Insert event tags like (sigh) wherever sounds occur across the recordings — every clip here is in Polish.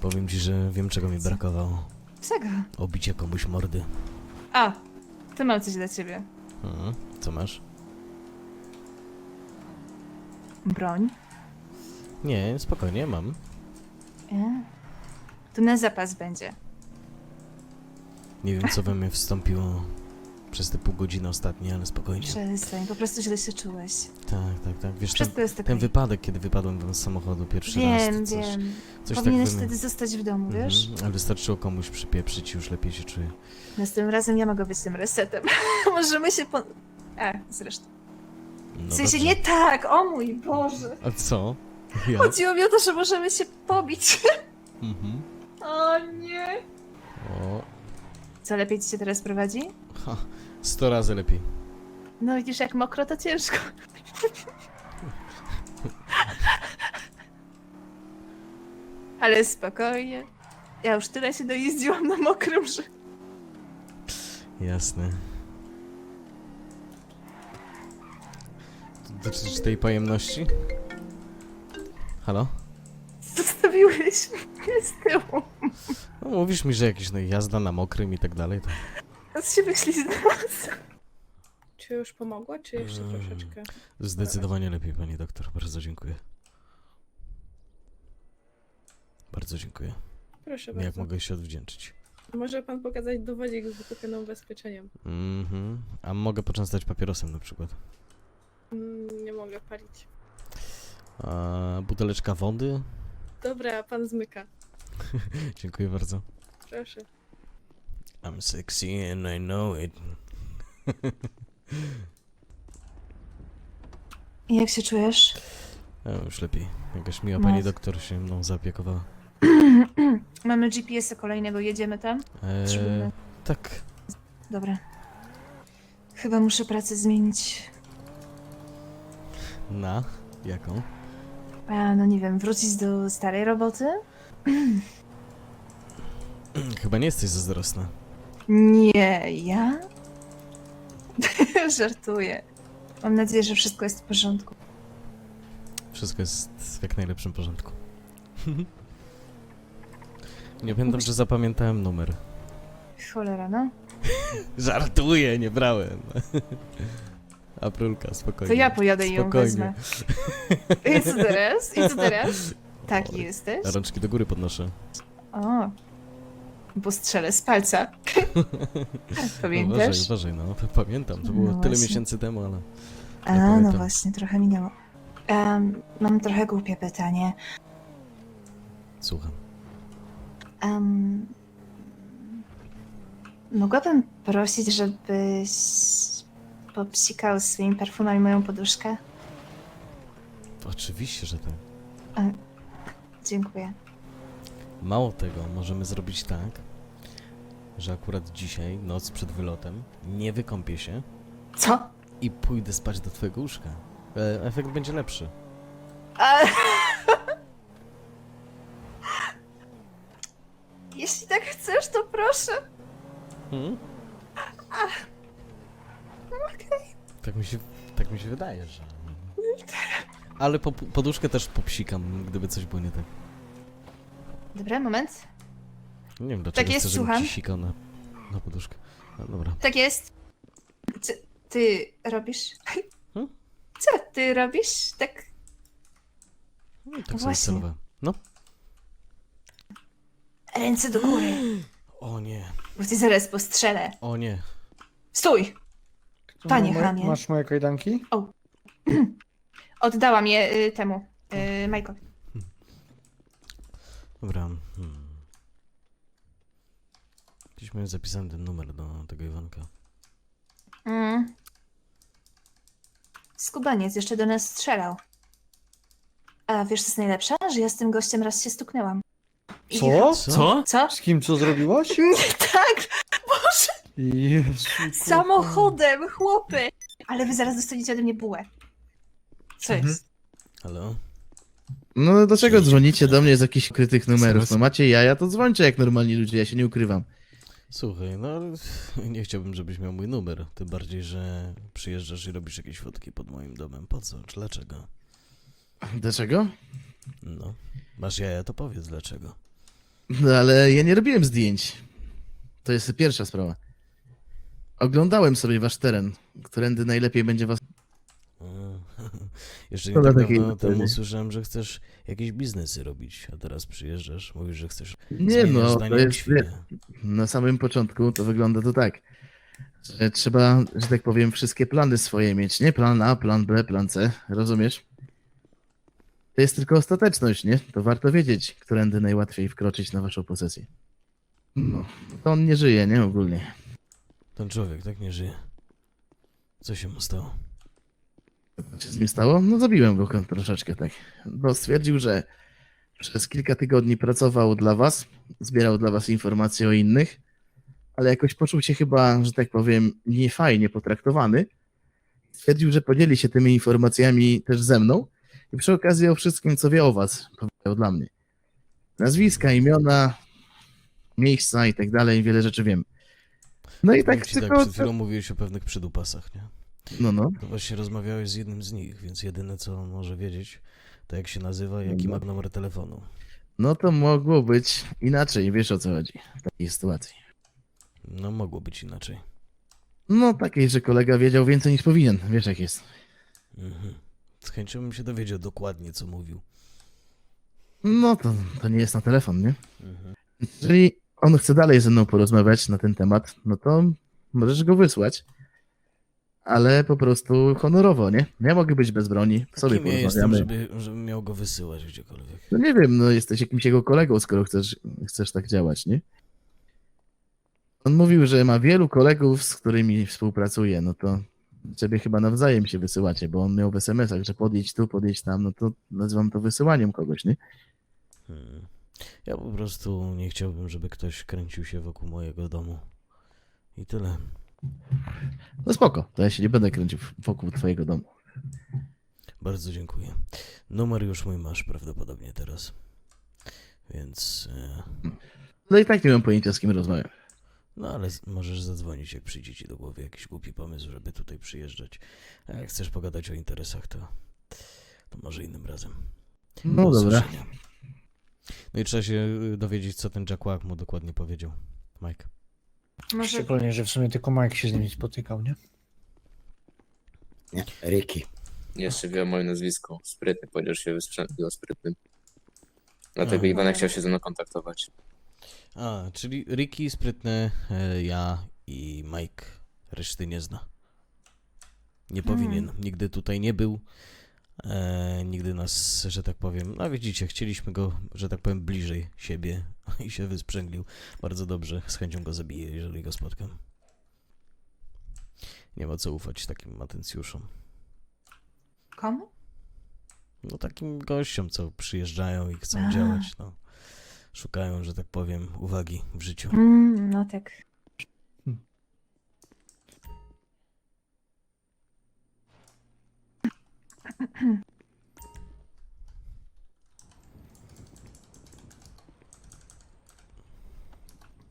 Powiem ci, że wiem czego mi brakowało. Czego? Obicia komuś mordy. A, to mam coś dla ciebie. Mhm. Co masz? Broń. Nie, spokojnie, mam. E? Tu na zapas będzie. Nie wiem co we mnie wstąpiło przez te pół godziny ostatnie, ale spokojnie. Przestań, po prostu źle się czułeś. Tak, tak, tak. Wiesz, ten, Wszystko jest okej. ten wypadek, kiedy wypadłem z samochodu pierwszy raz, Wiem, to coś, wiem. coś Powinieneś tak we mnie- wtedy zostać w domu, wiesz? Mhm, Ale wystarczyło komuś przypieprzyć i już lepiej się czuję. Następnym razem ja mogę być tym resetem. (laughs) Możemy się po... A, zresztą. No w sensie dobrze. nie tak, o mój Boże. A co? Ja? Chodziło mi o to, że możemy się pobić. Mhm. O nie. O, Co, lepiej ci się teraz prowadzi? ha, sto razy lepiej. No widzisz, jak mokro to ciężko. (laughs) Ale spokojnie. Ja już tyle się dojeździłam na mokrym, że... Jasne. To dotyczy tej pojemności? Halo? Zostawiłeś mnie z tyłu. No, mówisz mi, że jakieś no, jazda na mokrym i tak dalej, to... Teraz się wyśliznęłam. Czy już pomogło, czy jeszcze Mm. troszeczkę? Zdecydowanie lepiej, pani doktor. Bardzo dziękuję. Bardzo dziękuję. Proszę Jak bardzo. mogę się odwdzięczyć? Może pan pokazać dowodzik z wykupionym ubezpieczeniem. Mhm. A mogę poczęstać papierosem na przykład. Mm, nie mogę palić. A buteleczka wody? Dobra, pan zmyka. (laughs) Dziękuję bardzo. Proszę. I'm sexy and I know it. Jak się czujesz? A, już lepiej. Jakaś miła pani No. doktor się mną zaopiekowała. (clears throat) Mamy GPS-a kolejnego, jedziemy tam? Eee, tak. Dobra. Chyba muszę pracę zmienić. Na? Jaką? A, no nie wiem, wrócić do starej roboty? (clears throat) Chyba nie jesteś zazdrosna. Nie, ja? (laughs) Żartuję. Mam nadzieję, że wszystko jest w porządku. Wszystko jest w jak najlepszym porządku. (laughs) nie pamiętam, czy zapamiętałem numer. Cholera, no. (laughs) Żartuję, nie brałem. Aprulka, spokojnie. To ja pojadę i ją Spokojnie. wezmę. I co teraz? I co teraz? Taki Oj. jesteś? A rączki do góry podnoszę. O. Bo strzelę z palca. (laughs) No, Pamiętasz? uważaj, uważaj, no to pamiętam. To było No tyle właśnie. miesięcy temu, ale... A, no pamiętam. właśnie, trochę minęło. Em, mam trochę głupie pytanie. Słucham. Em, mogłabym prosić, żebyś popsikał swoimi perfumami moją poduszkę? Oczywiście, że tak. Dziękuję. Mało tego, możemy zrobić tak, że akurat dzisiaj, noc przed wylotem, nie wykąpię się Co? i pójdę spać do twojego łóżka. E, efekt będzie lepszy. A... (laughs) Jeśli tak chcesz, to proszę. Hmm? (laughs) Tak mi się, tak mi się wydaje, że... Ale po, poduszkę też popsikam, gdyby coś było nie tak. Dobra, moment. Nie wiem, dlaczego Tak jest, chcę, żebym słucham. ci sikał na, na poduszkę. No, dobra. Tak jest. Co ty robisz? Hmm? Co ty robisz? Tak. No, tak No sobie właśnie. celowałem. No. Ręce do góry. (gasps) O nie, Bo cię zaraz postrzelę. o nie. Stój! Panie ma- chamie. Masz moje kajdanki? (clears throat) Oddałam je y, temu. Y, Majkowi. Dobra. Hmm. Gdzieś miałem zapisany ten numer do tego Iwanka. Mm. Skubaniec jeszcze do nas strzelał. A wiesz, co jest najlepsze? Że ja z tym gościem raz się stuknęłam. I- Co? Co? Co? Z kim co zrobiłaś? Nie (laughs) tak! Boże! Jezu. Samochodem, chłopy! Ale wy zaraz dostaniecie ode mnie bułę. Co Mhm. jest? Halo? No dlaczego dzwonicie do mnie z jakichś ukrytych numerów? No macie jaja, to dzwońcie jak normalni ludzie, ja się nie ukrywam. Słuchaj, no nie chciałbym, żebyś miał mój numer. Tym bardziej, że przyjeżdżasz i robisz jakieś fotki pod moim domem. Po co? Dlaczego? Dlaczego? No. Masz jaja, to powiedz dlaczego. No ale ja nie robiłem zdjęć. To jest pierwsza sprawa. Oglądałem sobie wasz teren, którędy najlepiej będzie was... Jeszcze nie tak dawno temu słyszałem, że chcesz jakieś biznesy robić, a teraz przyjeżdżasz, mówisz, że chcesz Nie no, to jest... Na samym początku to wygląda to tak, że trzeba, że tak powiem, wszystkie plany swoje mieć, nie? Plan A, plan B, plan C, rozumiesz? To jest tylko ostateczność, nie? To warto wiedzieć, którędy najłatwiej wkroczyć na waszą posesję. No, to on nie żyje, nie? Ogólnie. Ten człowiek tak nie żyje. Co się mu stało? Co się z nim stało? No zabiłem go troszeczkę, tak. Bo stwierdził, że przez kilka tygodni pracował dla was, zbierał dla was informacje o innych, ale jakoś poczuł się chyba, że tak powiem, niefajnie potraktowany. Stwierdził, że podzieli się tymi informacjami też ze mną i przy okazji o wszystkim, co wie o was, powiedział dla mnie. Nazwiska, imiona, miejsca i tak dalej, wiele rzeczy wiem. No i tak tak, tylko... przed chwilą mówiłeś o pewnych przydupasach, nie? No, no. To właśnie rozmawiałeś z jednym z nich, więc jedyne co on może wiedzieć, to jak się nazywa i jaki ma numer telefonu. No to mogło być inaczej, wiesz o co chodzi w takiej sytuacji. No mogło być inaczej. No takiej, że kolega wiedział więcej niż powinien, wiesz jak jest. Mhm. Z chęcią bym się dowiedział dokładnie, co mówił. No to, to nie jest na telefon, nie? Mhm. Jeżeli on chce dalej ze mną porozmawiać na ten temat, no to możesz go wysłać. Ale po prostu honorowo, nie? Ja mogę być bez broni, sobie Kim ja jestem, porozmawiamy. żeby, żebym miał go wysyłać gdziekolwiek? No nie wiem, no jesteś jakimś jego kolegą, skoro chcesz, chcesz tak działać, nie? On mówił, że ma wielu kolegów, z którymi współpracuje, no to ciebie chyba nawzajem się wysyłacie, bo on miał w SMS-ach, że podjedź tu, podjedź tam, no to nazywam to wysyłaniem kogoś, nie? Hmm. Ja po prostu nie chciałbym, żeby ktoś kręcił się wokół mojego domu. I tyle. No spoko, to ja się nie będę kręcił wokół twojego domu. Bardzo dziękuję. Numer już mój masz prawdopodobnie teraz. Więc. E, No i tak nie mam pojęcia, z kim rozmawiam. no ale możesz zadzwonić, jak przyjdzie ci do głowy jakiś głupi pomysł, żeby tutaj przyjeżdżać. A jak chcesz pogadać o interesach, to. to może innym razem. No Do dobra. usłyszenia. No i trzeba się y, dowiedzieć, co ten Jack Wack mu dokładnie powiedział. Mike. Może Szczególnie, że w sumie tylko Mike się z nimi spotykał, nie? Nie, Ricky. Jeszcze wie moje nazwisko. Sprytny, powiedział, że się wysprzętlił sprytnym. Dlatego Aha. Iwanek chciał się ze mną kontaktować. A, czyli Ricky, sprytny, e, ja i Mike. Reszty nie zna. Nie powinien. Nigdy tutaj nie był. E, nigdy nas, że tak powiem. No widzicie, chcieliśmy go, że tak powiem, bliżej siebie (laughs) i się wysprzęglił. Bardzo dobrze. Z chęcią go zabiję, jeżeli go spotkam. Nie ma co ufać takim atencjuszom. komu? No takim gościom, co przyjeżdżają i chcą A. działać, no. Szukają, że tak powiem, uwagi w życiu. Mm, no tak.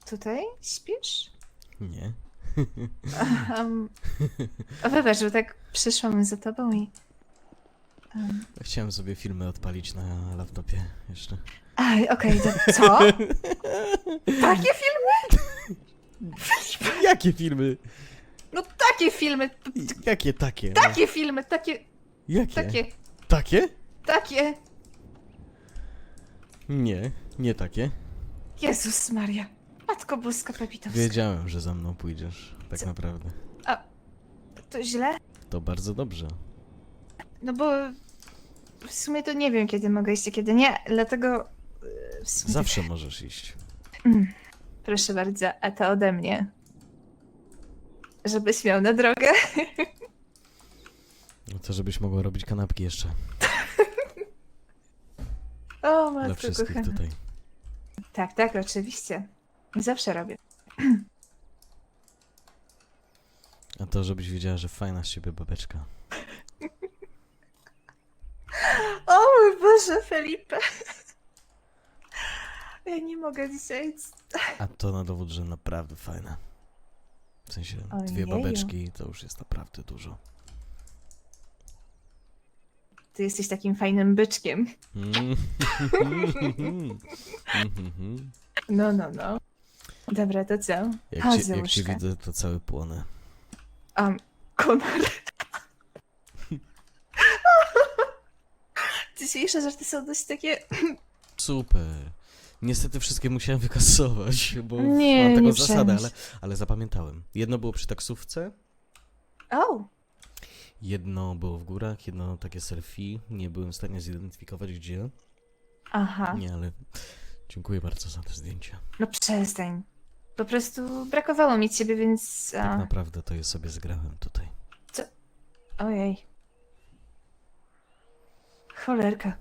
Tutaj śpisz? Nie. Um, wybacz, że tak przyszłam za tobą i... Um, Chciałem sobie filmy odpalić na laptopie jeszcze. a, okej, to co? Takie filmy? Jakie filmy? No takie filmy, Jakie takie? No, takie filmy, takie, jakie? takie, Takie? takie. Nie, nie takie. Jezus Maria. Matko Boska Pepitowska. Wiedziałem, że za mną pójdziesz, tak Co? naprawdę. To źle? To bardzo dobrze. No bo w sumie to nie wiem, kiedy mogę iść, a kiedy nie, dlatego e, w sumie... Zawsze możesz iść. Mm, Proszę bardzo, a to ode mnie. Żebyś miał na drogę. (laughs) No to żebyś mogła robić kanapki jeszcze. (laughs) O, Dla matko wszystkich kochana. tutaj. Tak, tak, oczywiście. Zawsze robię. A to żebyś wiedziała, że fajna z ciebie babeczka. (laughs) O mój Boże, Felipe. (laughs) Ja nie mogę dzisiaj. A to na dowód, że naprawdę fajna. W sensie dwie Ojeju. babeczki to już jest naprawdę dużo. Ty jesteś takim fajnym byczkiem. No, no, no. Dobra, to co? Jak cię, jak cię widzę, to cały płonę. Um, Konor. (laughs) Dzisiejsze żarty są dość takie... Super. Niestety wszystkie musiałem wykasować, bo Nie, mam taką nie zasadę, przejmuj ale, ale zapamiętałem. Jedno było przy taksówce, O, jedno było w górach, jedno takie selfie. Nie byłem w stanie zidentyfikować gdzie. aha. Nie, ale dziękuję bardzo za te zdjęcia. No przestań. Po prostu brakowało mi ciebie, więc... Tak naprawdę to je sobie zgrałem tutaj. ojej. Cholerka.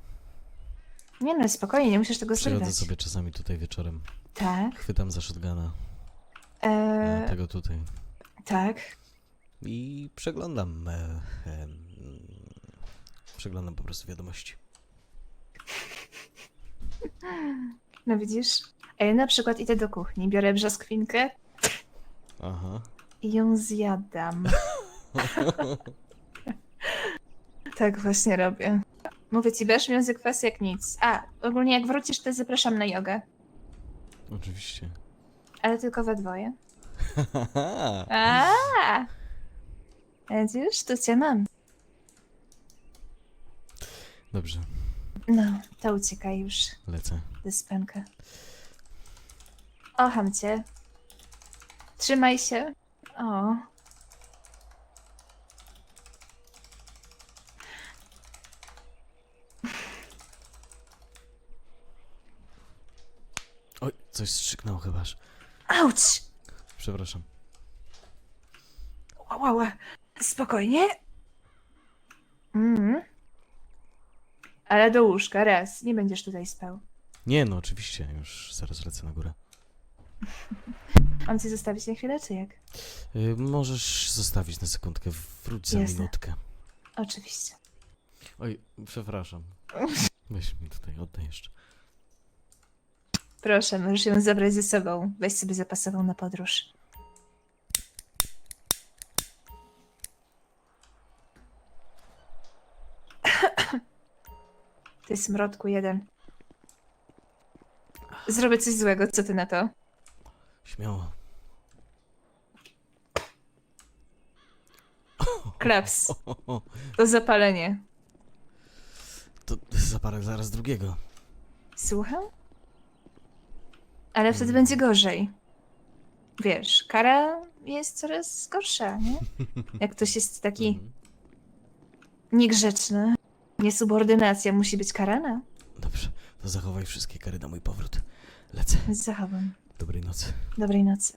Nie no, spokojnie, nie musisz tego Przychodzę zrywać. sobie czasami tutaj wieczorem. Tak. Chwytam za shotguna, e, E, tego tutaj. tak. I przeglądam. E, e, mm, przeglądam po prostu wiadomości. No widzisz? A ja na przykład idę do kuchni, biorę brzoskwinkę Aha. i ją zjadam. (laughs) tak właśnie robię. Mówię ci, bierz między kwas jak nic. A, ogólnie jak wrócisz, to zapraszam na jogę. Oczywiście. Ale tylko we dwoje. (laughs) A, Widzisz, tu cię mam. Dobrze, No, to uciekaj już, lecę. dyspenka. Ocham cię. Trzymaj się. O. Oj, coś strzyknęło chybaż. Auć! Przepraszam. Ła, ła, ła. Spokojnie. Mm. Ale do łóżka, raz. Nie będziesz tutaj spał. Nie no, oczywiście, już zaraz lecę na górę. (laughs) Mam cię zostawić na chwilę, czy jak? Y, możesz zostawić na sekundkę, wróć za Jasne. minutkę. Oczywiście. Oj, przepraszam. Weź mi tutaj, oddaj jeszcze. Proszę, możesz ją zabrać ze sobą. Weź sobie zapasową na podróż. Ty smrodku jeden. Zrobię coś złego, co ty na to? Śmiało. Klaps. (laughs) To zapalenie. To zapalę zaraz drugiego. Słucham? Ale wtedy będzie gorzej. Wiesz, kara jest coraz gorsza, nie? (laughs) Jak ktoś jest taki Mhm. niegrzeczny, niesubordynacja musi być karana. Dobrze, to zachowaj wszystkie kary na mój powrót. Lecę. Zachowam. Dobrej nocy. Dobrej nocy.